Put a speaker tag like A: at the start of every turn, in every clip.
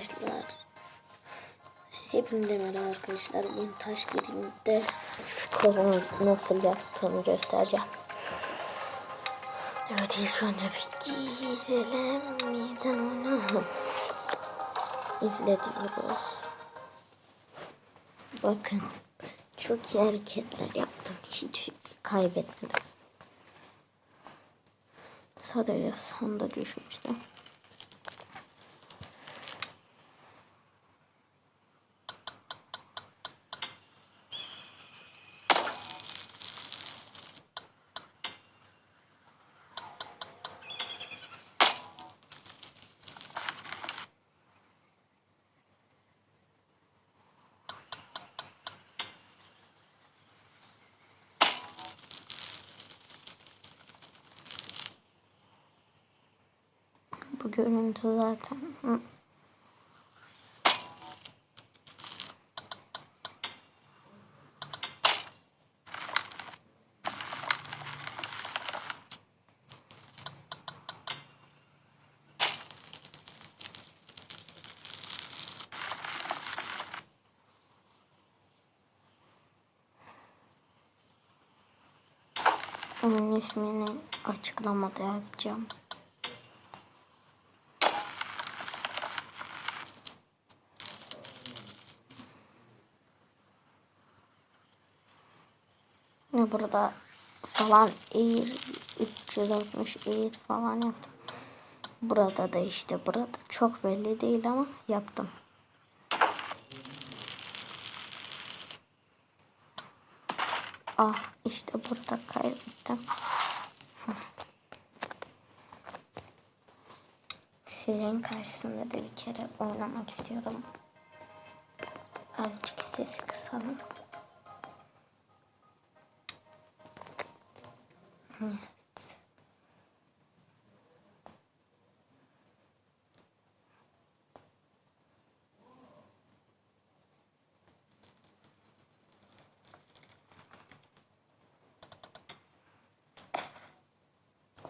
A: Arkadaşlar. Hepinize merhaba arkadaşlar. Bugün taş girdiğimde skorumu nasıl yaptığımı göstereceğim. Evet ilk önce bir girelim. Miden onu? İzletiyoruz Bakın Çok iyi hareketler yaptım. Hiç kaybetmedim. Sadece sonda düşmüştüm Bu görüntü zaten. Hı. Onun ismini açıklamada yazacağım. Ve burada falan Air 360 Air falan yaptım. Burada da işte burada çok belli değil ama yaptım. Ah işte burada kaybettim. Sizin karşısında da bir kere oynamak istiyorum. Azıcık sesi kısalım. Evet.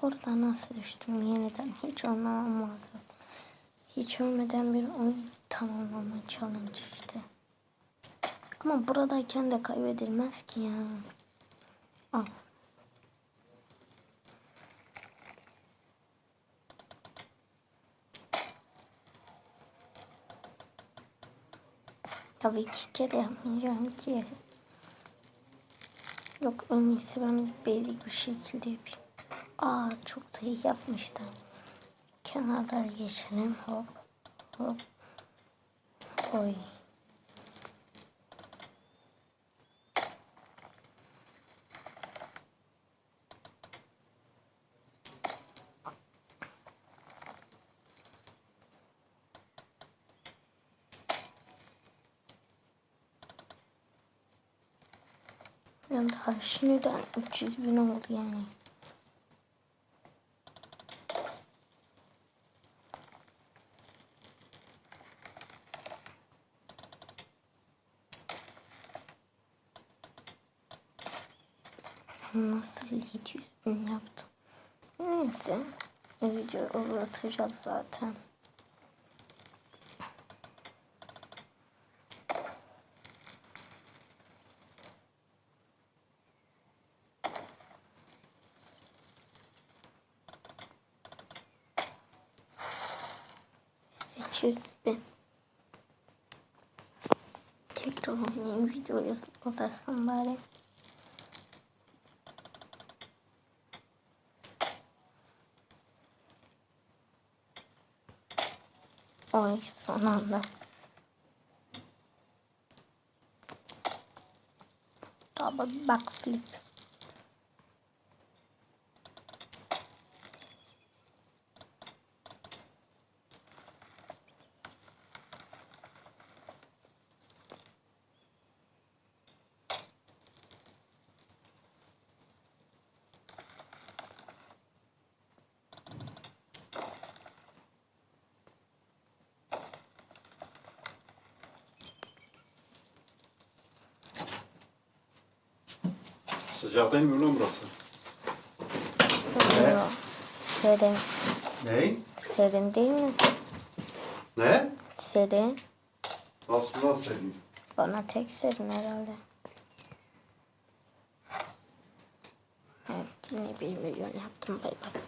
A: Orada nasıl düştüm yeniden hiç ölmem lazım. Hiç ölmeden bir oyun tamamlama challenge işte. Ama buradayken de kaybedilmez ki ya. Al. Tabii iki kere yapmayacağım ki. Yok en iyisi ben basic bir şekilde yapayım. Aa çok da iyi yapmıştım. Kenarlara geçelim. Hop hop. Oy. Yani daha şimdiden 300 bin oldu yani. Nasıl 700 bin yaptım? Neyse. Video uzatacağız zaten. Sekiz bin. Tekrar oynayayım videoyu uzatsam bari. Ay son anda. Double backflip.
B: Sıcak değil mi lan burası?
A: Serin.
B: Ne?
A: Serin değil mi?
B: Ne?
A: serin.
B: Nasıl nasıl senin?
A: Bana tek serin herhalde. Evet yine bir milyon yaptım bay bay.